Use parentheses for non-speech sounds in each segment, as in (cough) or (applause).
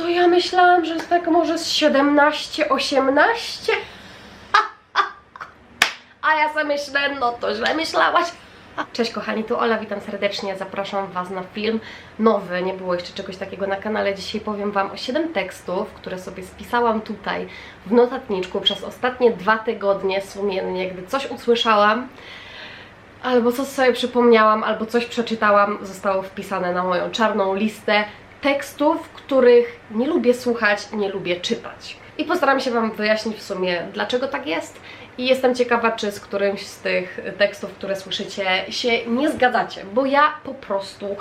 To ja myślałam, że tak może z 17, 18. (laughs) A ja sobie myślę, no to źle myślałaś. Cześć kochani, tu Ola, witam serdecznie, zapraszam Was na film nowy, nie było jeszcze czegoś takiego na kanale. Dzisiaj powiem Wam o 7 tekstów, które sobie spisałam tutaj w notatniczku przez ostatnie dwa tygodnie sumiennie, jakby coś usłyszałam, albo coś sobie przypomniałam, albo coś przeczytałam, zostało wpisane na moją czarną listę tekstów, których nie lubię słuchać, nie lubię czytać. I postaram się Wam wyjaśnić w sumie, dlaczego tak jest. I jestem ciekawa, czy z którymś z tych tekstów, które słyszycie, się nie zgadzacie, bo ja po prostu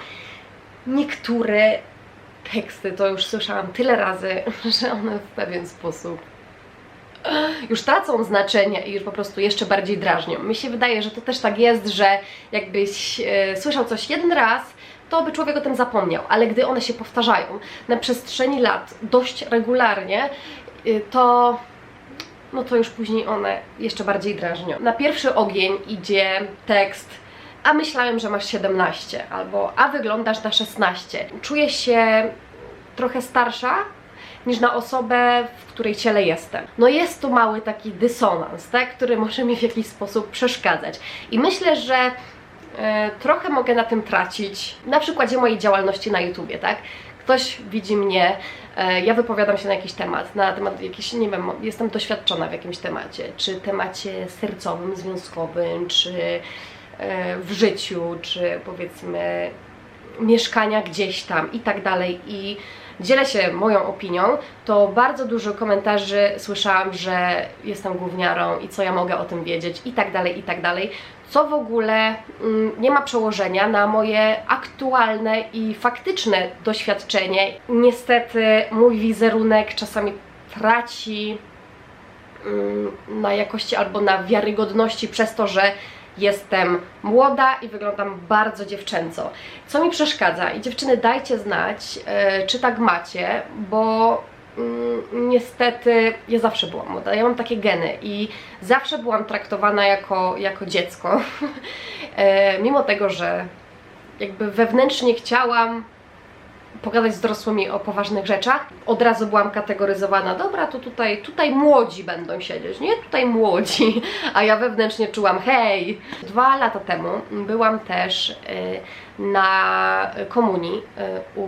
niektóre teksty to już słyszałam tyle razy, (laughs) że one w pewien sposób już tracą znaczenie i już po prostu jeszcze bardziej drażnią. Mi się wydaje, że to też tak jest, że jakbyś e, słyszał coś jeden raz, to by człowiek o tym zapomniał, ale gdy one się powtarzają na przestrzeni lat dość regularnie, y, to no to już później one jeszcze bardziej drażnią. Na pierwszy ogień idzie tekst a myślałem, że masz 17 albo a wyglądasz na 16. Czuję się trochę starsza niż na osobę, w której ciele jestem. No jest tu mały taki dysonans, tak, który może mi w jakiś sposób przeszkadzać. I myślę, że trochę mogę na tym tracić na przykładzie mojej działalności na YouTubie, tak? Ktoś widzi mnie, e, ja wypowiadam się na jakiś temat, na temat jakiś, nie wiem, jestem doświadczona w jakimś temacie, czy temacie sercowym, związkowym, czy e, w życiu, czy powiedzmy mieszkania gdzieś tam i tak dalej i dzielę się moją opinią, to bardzo dużo komentarzy słyszałam, że jestem gówniarą i co ja mogę o tym wiedzieć i tak dalej, i tak dalej, co w ogóle mm, nie ma przełożenia na moje aktualne i faktyczne doświadczenie. Niestety mój wizerunek czasami traci mm, na jakości albo na wiarygodności przez to, że jestem młoda i wyglądam bardzo dziewczęco. Co mi przeszkadza? I dziewczyny, dajcie znać, e, czy tak macie, bo mm, niestety ja zawsze byłam młoda. Ja mam takie geny i zawsze byłam traktowana jako, jako dziecko. (laughs) E, mimo tego, że jakby wewnętrznie chciałam pogadać z dorosłymi o poważnych rzeczach. Od razu byłam kategoryzowana, dobra, to tutaj, tutaj młodzi będą siedzieć, nie? Tutaj młodzi. (laughs) A ja wewnętrznie czułam, hej! Dwa lata temu byłam też y, na komunii y, u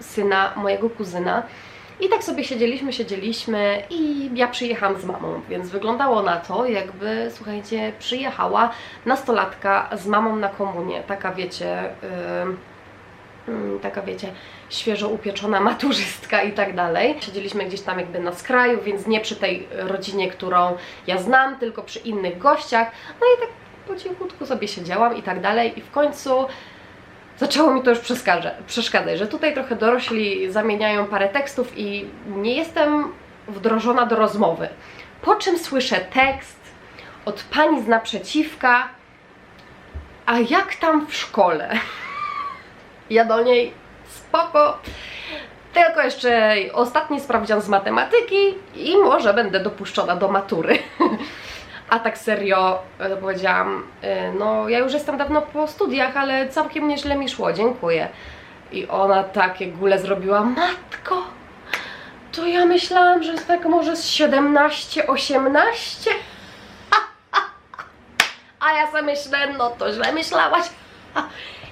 syna mojego kuzyna. I tak sobie siedzieliśmy, siedzieliśmy i ja przyjechałam z mamą, więc wyglądało na to, jakby, słuchajcie, przyjechała nastolatka z mamą na komunię. Taka, wiecie, mm, taka wiecie, świeżo upieczona maturzystka i tak dalej. Siedzieliśmy gdzieś tam jakby na skraju, więc nie przy tej rodzinie, którą ja znam, tylko przy innych gościach. No i tak po cichutku sobie siedziałam i tak dalej i w końcu zaczęło mi to już przeszkadza- przeszkadzać, że tutaj trochę dorośli zamieniają parę tekstów i nie jestem wdrożona do rozmowy. Po czym słyszę tekst od pani z naprzeciwka, a jak tam w szkole? Ja do niej spoko. Tylko jeszcze ostatni sprawdzian z matematyki i może będę dopuszczona do matury. (laughs) A tak serio e, powiedziałam, e, no ja już jestem dawno po studiach, ale całkiem nieźle mi szło, dziękuję. I ona takie gule zrobiła, matko, to ja myślałam, że tak może z 17, 18. (laughs) A ja sobie myślę, no to źle myślałaś. (laughs)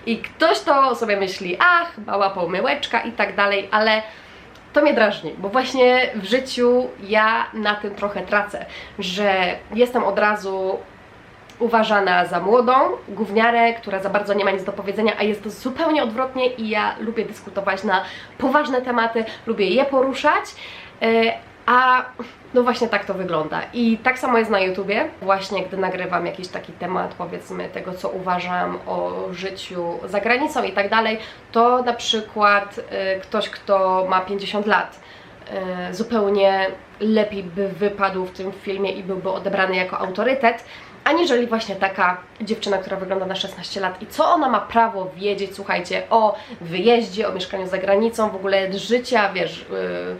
I ktoś to sobie myśli, ach, mała pomyłeczka i tak dalej, ale to mnie drażni, bo właśnie w życiu ja na tym trochę tracę, że jestem od razu uważana za młodą, gówniarę, która za bardzo nie ma nic do powiedzenia, a jest to zupełnie odwrotnie i ja lubię dyskutować na poważne tematy, lubię je poruszać, e, a no właśnie tak to wygląda. I tak samo jest na YouTubie. Właśnie gdy nagrywam jakiś taki temat, powiedzmy, tego co uważam o życiu za granicą i tak dalej, to na przykład y, ktoś, kto ma 50 lat, y, zupełnie lepiej by wypadł w tym filmie i byłby odebrany jako autorytet, aniżeli właśnie taka dziewczyna, która wygląda na 16 lat i co ona ma prawo wiedzieć, słuchajcie, o wyjeździe, o mieszkaniu za granicą, w ogóle życia, wiesz, yy,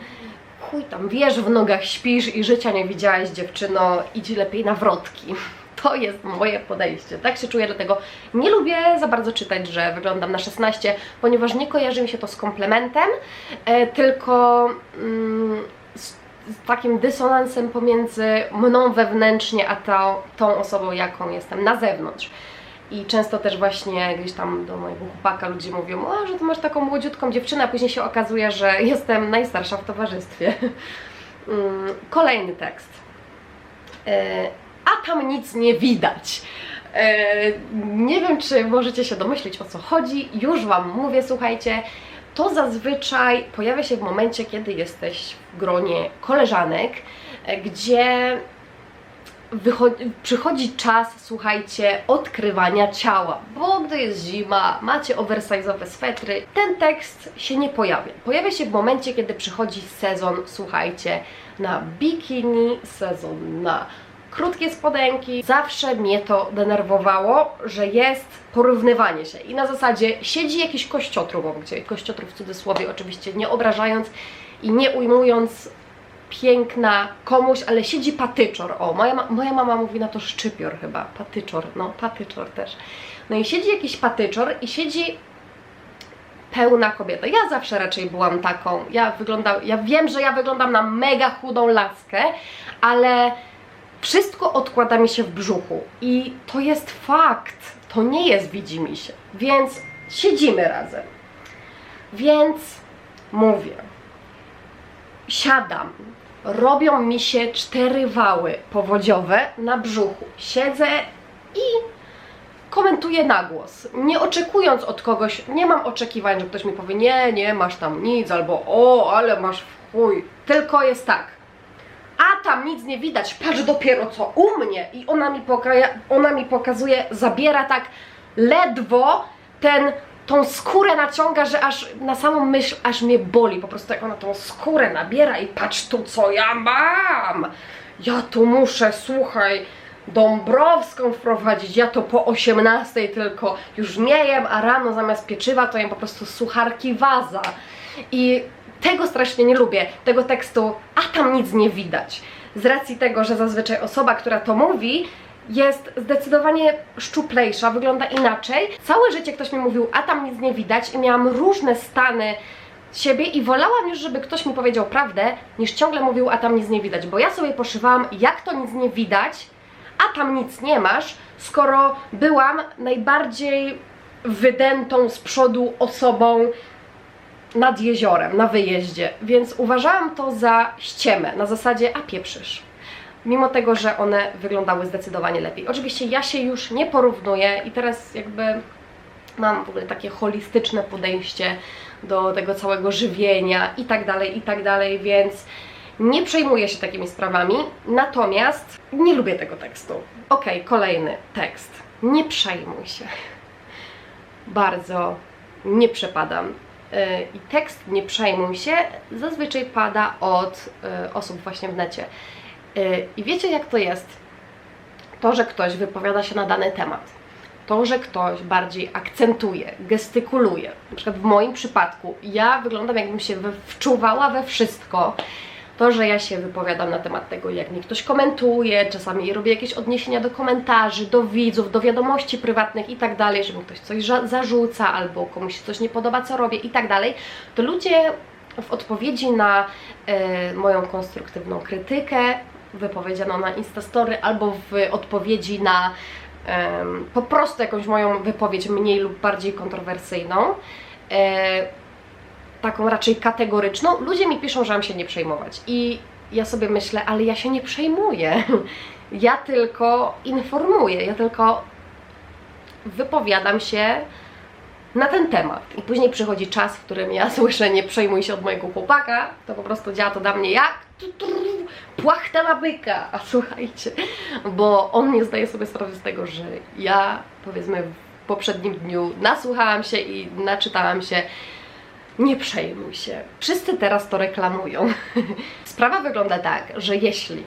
chuj tam, wiesz, w nogach śpisz i życia nie widziałaś dziewczyno, idź lepiej na wrotki. (laughs) to jest moje podejście. Tak się czuję, dlatego nie lubię za bardzo czytać, że wyglądam na 16, ponieważ nie kojarzy mi się to z komplementem, e, tylko mm, z, z takim dysonansem pomiędzy mną wewnętrznie, a tą, tą osobą, jaką jestem na zewnątrz. I często też właśnie gdzieś tam do mojego chłopaka ludzie mówią, o, że ty masz taką młodziutką dziewczynę, a później się okazuje, że (laughs) jestem najstarsza w towarzystwie. Mm, Kolejny tekst. E, A tam nic nie widać. E, Nie wiem, czy możecie się domyślić o co chodzi. Już Wam mówię, słuchajcie. To zazwyczaj pojawia się w momencie, kiedy jesteś w gronie koleżanek, e, gdzie przychodzi czas, słuchajcie, odkrywania ciała, bo gdy jest zima, macie oversize'owe swetry, ten tekst się nie pojawia. Pojawia się w momencie, kiedy przychodzi sezon, słuchajcie, na bikini, sezon na krótkie spodenki. Zawsze mnie to denerwowało, że jest porównywanie się i na zasadzie siedzi jakiś kościotrup, gdzie kościotrup w cudzysłowie oczywiście nie obrażając i nie ujmując piękna komuś, ale siedzi patyczor. O, moja, moja mama mówi na to szczypior chyba, patyczor, no patyczor też. No i siedzi jakiś patyczor i siedzi pełna kobieta. Ja zawsze raczej byłam taką, ja wyglądam, ja wiem, że ja wyglądam na mega chudą laskę, ale wszystko odkłada mi się w brzuchu i to jest fakt, to nie jest widzi się, więc siedzimy razem. Więc mówię, siadam, robią mi się cztery wały powodziowe na brzuchu. Siedzę i komentuję na głos, nie oczekując od kogoś, nie mam oczekiwań, że ktoś mi powie, nie, nie masz tam nic, albo o, ale masz w chuj, tylko jest tak, a tam nic nie widać, patrz dopiero co u mnie. I ona mi, ona mi pokazuje, zabiera tak ledwo ten, tą skórę naciąga, że aż na samą myśl aż mnie boli, po prostu jak ona tą skórę nabiera i patrz tu co ja mam, ja tu muszę, słuchaj, Dąbrowską wprowadzić, ja to po 18 tylko już nie jem, a rano zamiast pieczywa to jem po prostu sucharki waza. I tego strasznie nie lubię, tego tekstu, a tam nic nie widać. Z racji tego, że zazwyczaj osoba, która to mówi, jest zdecydowanie szczuplejsza, wygląda inaczej. Całe życie ktoś mi mówił, a tam nic nie widać i miałam różne stany siebie i wolałam już, żeby ktoś mi powiedział prawdę, niż ciągle mówił, a tam nic nie widać, bo ja sobie poszywałam, jak to nic nie widać, a tam nic nie masz, skoro byłam najbardziej wydętą z przodu osobą nad jeziorem, na wyjeździe, więc uważałam to za ściemę, na zasadzie, a pieprzysz. Mimo tego, że one wyglądały zdecydowanie lepiej. Oczywiście ja się już nie porównuję i teraz jakby mam w ogóle takie holistyczne podejście do tego całego żywienia i tak dalej, i tak dalej, więc nie przejmuję się takimi sprawami, natomiast nie lubię tego tekstu. Okej, kolejny tekst. Nie przejmuj się. Bardzo nie przepadam. Yy, I tekst nie przejmuj się zazwyczaj pada od yy, osób właśnie w necie. I wiecie jak to jest? To, że ktoś wypowiada się na dany temat, to, że ktoś bardziej akcentuje, gestykuluje. Na przykład w moim przypadku ja wyglądam jakbym się wczuwała we wszystko. To, że ja się wypowiadam na temat tego, jak mi ktoś komentuje, czasami robię jakieś odniesienia do komentarzy, do widzów, do wiadomości prywatnych i tak dalej, że mi ktoś coś zarzuca albo komuś coś nie podoba, co robię i tak dalej, to ludzie w odpowiedzi na e, moją konstruktywną krytykę wypowiedzianą na Instastory albo w odpowiedzi na em, po prostu jakąś moją wypowiedź mniej lub bardziej kontrowersyjną, e, taką raczej kategoryczną, ludzie mi piszą, że mam się nie przejmować. I ja sobie myślę, ale ja się nie przejmuję. Ja tylko informuję, ja tylko wypowiadam się na ten temat. I później przychodzi czas, w którym ja (laughs) słyszę, nie przejmuj się od mojego chłopaka, to po prostu działa to dla mnie jak płachta na byka. A słuchajcie, bo on nie zdaje sobie sprawy z tego, że ja powiedzmy w poprzednim dniu nasłuchałam się i naczytałam się nie przejmuj się. Wszyscy teraz to reklamują. (laughs) Sprawa wygląda tak, że jeśli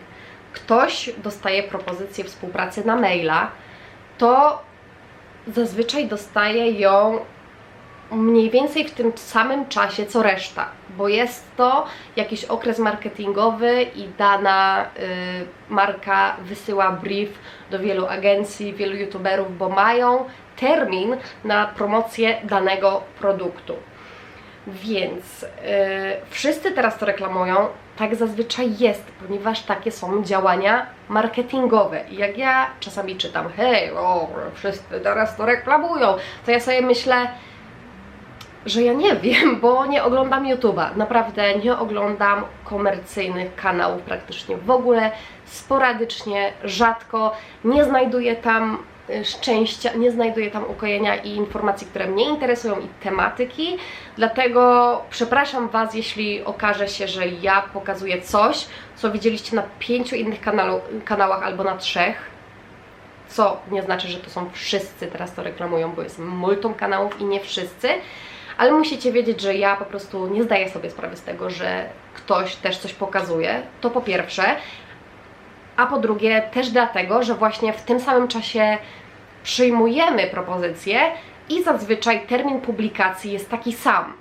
ktoś dostaje propozycję współpracy na maila, to zazwyczaj dostaje ją mniej więcej w tym samym czasie co reszta, bo jest to jakiś okres marketingowy i dana y, marka wysyła brief do wielu agencji, wielu youtuberów, bo mają termin na promocję danego produktu. Więc yy, wszyscy teraz to reklamują, tak zazwyczaj jest, ponieważ takie są działania marketingowe. I jak ja czasami czytam, hej, o, wszyscy teraz to reklamują, to ja sobie myślę, że ja nie (laughs) wiem, bo nie oglądam YouTube'a. Naprawdę nie oglądam komercyjnych kanałów praktycznie w ogóle, sporadycznie, rzadko. Nie znajduję tam y, szczęścia, nie znajduję tam ukojenia i informacji, które mnie interesują i tematyki. Dlatego przepraszam Was, jeśli okaże się, że ja pokazuję coś, co widzieliście na pięciu innych kanałach albo na trzech. Co nie znaczy, że to są wszyscy teraz to reklamują, bo jest multum kanałów i nie wszyscy ale musicie wiedzieć, że ja po prostu nie zdaję sobie sprawy z tego, że ktoś też coś pokazuje. To po pierwsze. A po drugie, też dlatego, że właśnie w tym samym czasie przyjmujemy propozycje i zazwyczaj termin publikacji jest taki sam.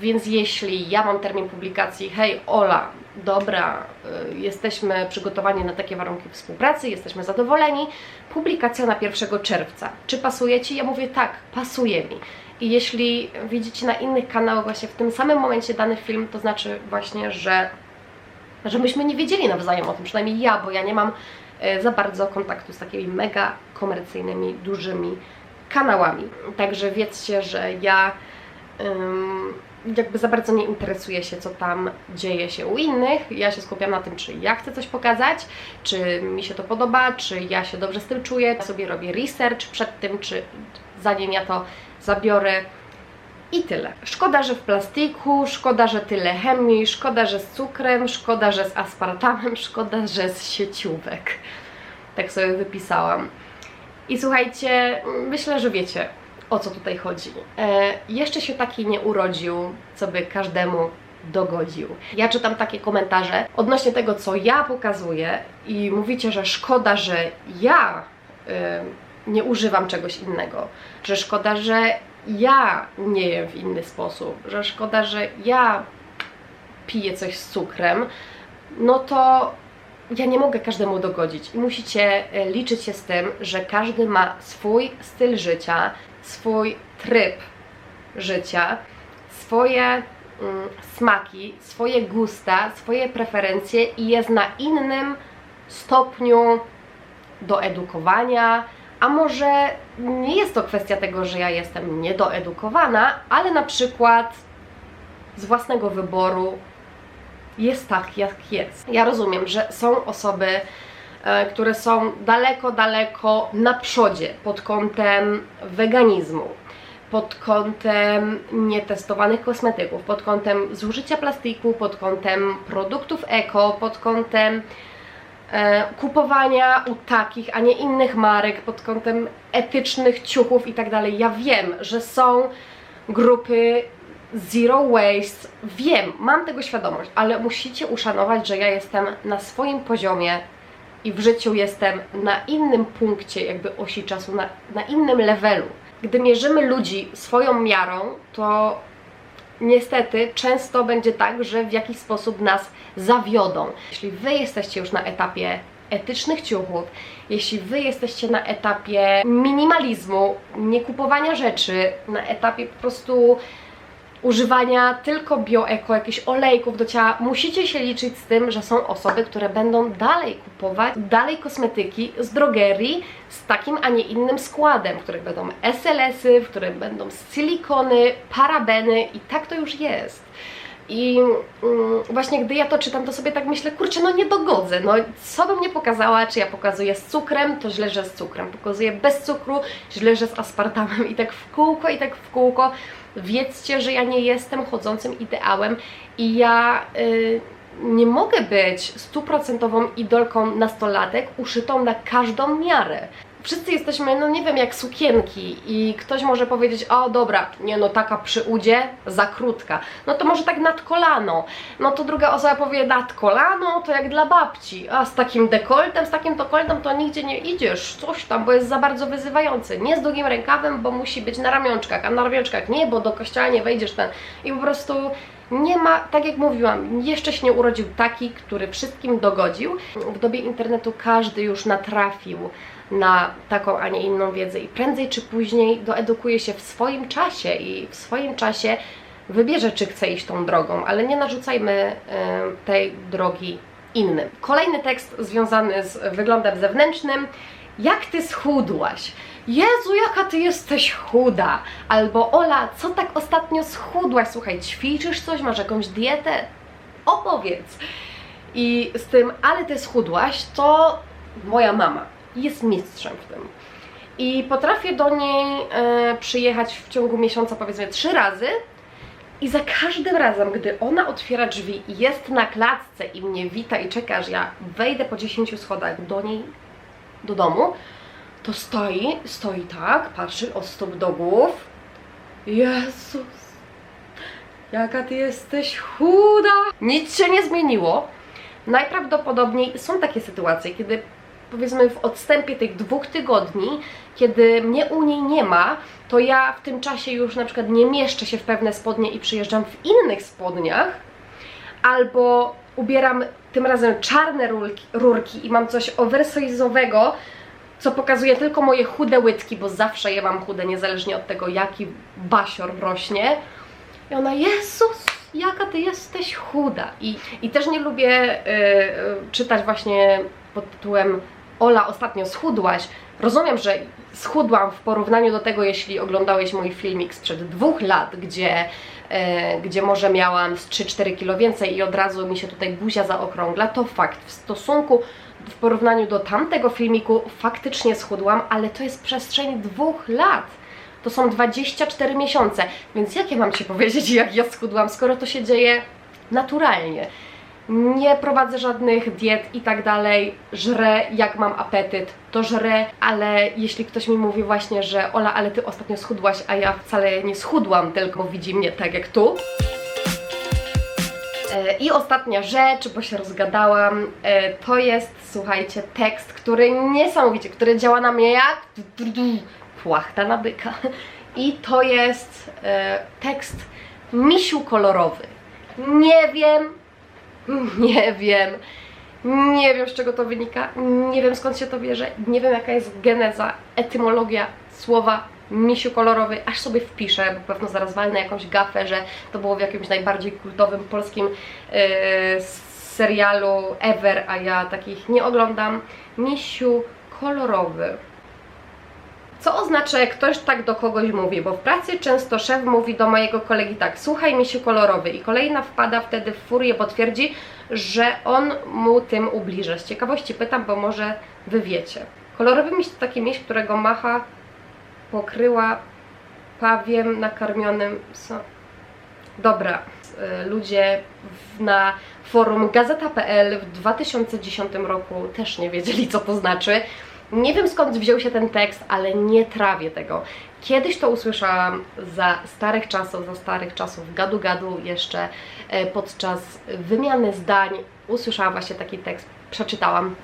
Więc jeśli ja mam termin publikacji, hej Ola, dobra, y, jesteśmy przygotowani na takie warunki współpracy, jesteśmy zadowoleni, publikacja na 1 czerwca. Czy pasuje Ci? Ja mówię tak, pasuje mi. I jeśli widzicie na innych kanałach właśnie w tym samym momencie dany film, to znaczy właśnie, że, że myśmy nie wiedzieli nawzajem o tym, przynajmniej ja, bo ja nie mam e, za bardzo kontaktu z takimi mega komercyjnymi, dużymi kanałami. Także wiedzcie, że ja jakby za bardzo nie interesuję się, co tam dzieje się u innych. Ja się skupiam na tym, czy ja chcę coś pokazać, czy mi się to podoba, czy ja się dobrze z tym czuję. Ja sobie robię research przed tym, czy zanim ja to zabiorę i tyle. Szkoda, że w plastiku, szkoda, że tyle chemii, szkoda, że z cukrem, szkoda, że z aspartamem, (laughs) szkoda, że z sieciówek. Tak sobie wypisałam. I słuchajcie, myślę, że wiecie o co tutaj chodzi. E, jeszcze się taki nie urodził, co by każdemu dogodził. Ja czytam takie komentarze odnośnie tego, co ja pokazuję i mówicie, że szkoda, że ja nie używam czegoś innego, że szkoda, że ja nie jem w inny sposób, że szkoda, że ja piję coś z cukrem, no to ja nie mogę każdemu dogodzić. I musicie e, liczyć się z tym, że każdy ma swój styl życia, swój tryb życia, swoje mm, smaki, swoje gusta, swoje preferencje i jest na innym stopniu do edukowania, a może nie jest to kwestia tego, że ja jestem niedoedukowana, ale na przykład z własnego wyboru jest tak, jak jest. Ja rozumiem, że są osoby, które są daleko, daleko na przodzie pod kątem weganizmu, pod kątem nietestowanych kosmetyków, pod kątem zużycia plastiku, pod kątem produktów eko, pod kątem E, kupowania u takich, a nie innych marek pod kątem etycznych ciuchów i tak dalej. Ja wiem, że są grupy zero waste, wiem, mam tego świadomość, ale musicie uszanować, że ja jestem na swoim poziomie i w życiu jestem na innym punkcie jakby osi czasu, na, na innym levelu. Gdy mierzymy ludzi swoją miarą, to niestety często będzie tak, że w jakiś sposób nas zawiodą. Jeśli Wy jesteście już na etapie etycznych ciuchów, jeśli Wy jesteście na etapie minimalizmu, nie kupowania rzeczy, na etapie po prostu używania tylko bioeko, jakichś olejków do ciała, musicie się liczyć z tym, że są osoby, które będą dalej kupować, dalej kosmetyki z drogerii z takim, a nie innym składem, w których będą SLS-y, w których będą silikony, parabeny i tak to już jest. I mm, właśnie gdy ja to czytam, to sobie tak myślę, kurczę, no nie dogodzę, no co bym nie pokazała, czy ja pokazuję z cukrem, to źle, że z cukrem, pokazuję bez cukru, źle, że z aspartamem i tak w kółko, i tak w kółko. Wiedzcie, że ja nie jestem chodzącym ideałem i ja... Yy, nie mogę być stuprocentową idolką nastolatek uszytą na każdą miarę wszyscy jesteśmy, no nie wiem, jak sukienki i ktoś może powiedzieć, o dobra, nie no taka przy udzie, za krótka, no to może tak nad kolano, no to druga osoba powie nad kolano, to jak dla babci, a z takim dekoltem, z takim dekoltem to nigdzie nie idziesz, coś tam, bo jest za bardzo wyzywający, nie z długim rękawem, bo musi być na ramionczkach, a na ramionczkach nie, bo do kościoła nie wejdziesz ten. I po prostu nie ma, tak jak mówiłam, jeszcze się nie urodził taki, który wszystkim dogodził. W dobie internetu każdy już natrafił na taką, a nie inną wiedzę i prędzej czy później doedukuje się w swoim czasie i w swoim czasie wybierze, czy chce iść tą drogą, ale nie narzucajmy e, tej drogi innym. Kolejny tekst związany z wyglądem zewnętrznym. Jak ty schudłaś? Jezu, jaka ty jesteś chuda! Albo Ola, co tak ostatnio schudłaś? Słuchaj, ćwiczysz coś, masz jakąś dietę? Opowiedz. I z tym, ale ty schudłaś, to moja mama jest mistrzem w tym. I potrafię do niej e, przyjechać w ciągu miesiąca powiedzmy trzy razy i za każdym razem, gdy ona otwiera drzwi jest na klatce i mnie wita i czeka, aż ja wejdę po 10 schodach do niej, do domu, to stoi, stoi tak, patrzy od stóp do głów. Jezus, jaka ty jesteś chuda! Nic się nie zmieniło. Najprawdopodobniej są takie sytuacje, kiedy powiedzmy w odstępie tych dwóch tygodni, kiedy mnie u niej nie ma, to ja w tym czasie już na przykład nie mieszczę się w pewne spodnie i przyjeżdżam w innych spodniach, albo ubieram tym razem czarne rurki, rurki i mam coś oversize'owego, co pokazuje tylko moje chude łydki, bo zawsze je mam chude, niezależnie od tego, jaki basior rośnie. I ona, Jezus, jaka ty jesteś chuda. I, i też nie lubię y, czytać właśnie pod tytułem Ola, ostatnio schudłaś. Rozumiem, że schudłam w porównaniu do tego, jeśli oglądałeś mój filmik sprzed dwóch lat, gdzie, e, gdzie może miałam z 3-4 kilo więcej i od razu mi się tutaj buzia zaokrągla, to fakt. W stosunku, w porównaniu do tamtego filmiku faktycznie schudłam, ale to jest przestrzeń dwóch lat. To są 24 miesiące, więc jakie mam Ci powiedzieć, jak ja schudłam, skoro to się dzieje naturalnie nie prowadzę żadnych diet i tak dalej, żrę jak mam apetyt, to żrę, ale jeśli ktoś mi mówi właśnie, że Ola, ale ty ostatnio schudłaś, a ja wcale nie schudłam, tylko widzi mnie tak jak tu. E, I ostatnia rzecz, bo się rozgadałam, e, to jest, słuchajcie, tekst, który niesamowicie, który działa na mnie jak płachta na byka. I to jest e, tekst misiu kolorowy. Nie wiem, (laughs) Nie wiem. Nie wiem z czego to wynika, nie wiem skąd się to bierze, nie wiem jaka jest geneza, etymologia słowa misiu kolorowy, aż sobie wpiszę, bo pewno zaraz walnę jakąś gafę, że to było w jakimś najbardziej kultowym polskim yy, serialu ever, a ja takich nie oglądam. Misiu kolorowy. Co oznacza, jak ktoś tak do kogoś mówi, bo w pracy często szef mówi do mojego kolegi tak, słuchaj mi się kolorowy i kolejna wpada wtedy w furię, bo twierdzi, że on mu tym ubliża. Z ciekawości pytam, bo może wy wiecie. Kolorowy miś to taki miś, którego macha pokryła pawiem nakarmionym... Dobra, y, ludzie na forum gazeta.pl w 2010 roku też nie wiedzieli, co to znaczy. Nie wiem skąd wziął się ten tekst, ale nie trawię tego. Kiedyś to usłyszałam za starych czasów, za starych czasów gadu gadu jeszcze e, podczas wymiany zdań usłyszałam właśnie taki tekst, przeczytałam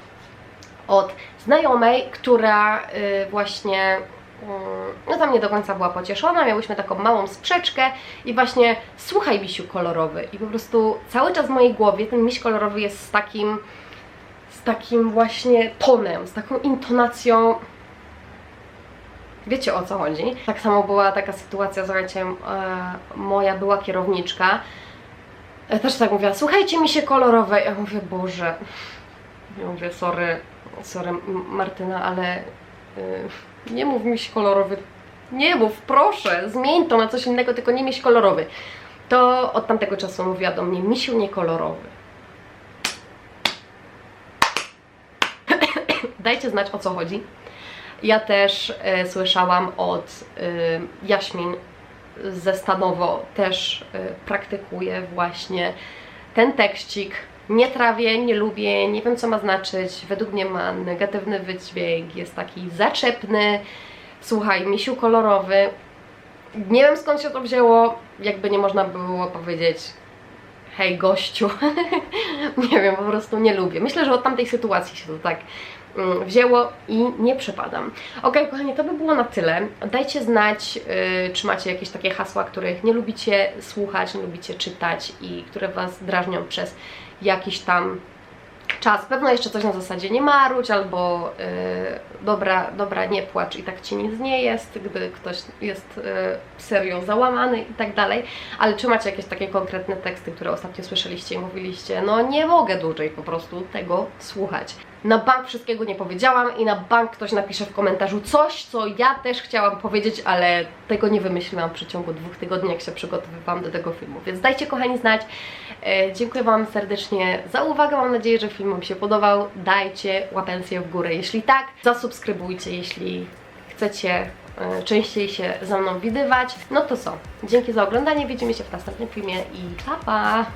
od znajomej, która e, właśnie mm, no tam nie do końca była pocieszona, miałyśmy taką małą sprzeczkę i właśnie słuchaj misiu kolorowy i po prostu cały czas w mojej głowie ten miś kolorowy jest z takim takim właśnie tonem, z taką intonacją. Wiecie o co chodzi? Tak samo była taka sytuacja, słuchajcie, e, moja była kierowniczka. E, też tak mówiła, słuchajcie mi się kolorowe. Ja mówię, Boże. Ja mówię, sorry, sorry Martyna, ale e, nie mów mi się kolorowy. Nie mów, proszę, zmień to na coś innego, tylko nie miś kolorowy. To od tamtego czasu mówiła do mnie, misiu nie kolorowy. Dajcie znać o co chodzi. Ja też e, słyszałam od e, Jaśmin ze Stanowo, też e, praktykuje właśnie ten tekścik Nie trawię, nie lubię, nie wiem co ma znaczyć. Według mnie ma negatywny wydźwięk, jest taki zaczepny. Słuchaj, misiu kolorowy. Nie wiem skąd się to wzięło, jakby nie można było powiedzieć hej gościu. (laughs) nie wiem, po prostu nie lubię. Myślę, że od tamtej sytuacji się to tak wzięło i nie przepadam. Ok, kochani, to by było na tyle. Dajcie znać, yy, czy macie jakieś takie hasła, których nie lubicie słuchać, nie lubicie czytać i które Was drażnią przez jakiś tam czas. Pewno jeszcze coś na zasadzie nie maruć, albo yy, dobra, dobra, nie płacz i tak Ci nic nie jest, gdy ktoś jest yy, serio załamany i tak dalej. Ale czy macie jakieś takie konkretne teksty, które ostatnio słyszeliście i mówiliście, no nie mogę dłużej po prostu tego słuchać. Na bank wszystkiego nie powiedziałam i na bank ktoś napisze w komentarzu coś, co ja też chciałam powiedzieć, ale tego nie wymyśliłam w przeciągu dwóch tygodni, jak się przygotowywałam do tego filmu. Więc dajcie kochani znać. E, dziękuję Wam serdecznie za uwagę. Mam nadzieję, że film Wam się podobał. Dajcie łapencję w górę, jeśli tak. Zasubskrybujcie, jeśli chcecie e, częściej się ze mną widywać. No to co? Dzięki za oglądanie. Widzimy się w następnym filmie i pa pa!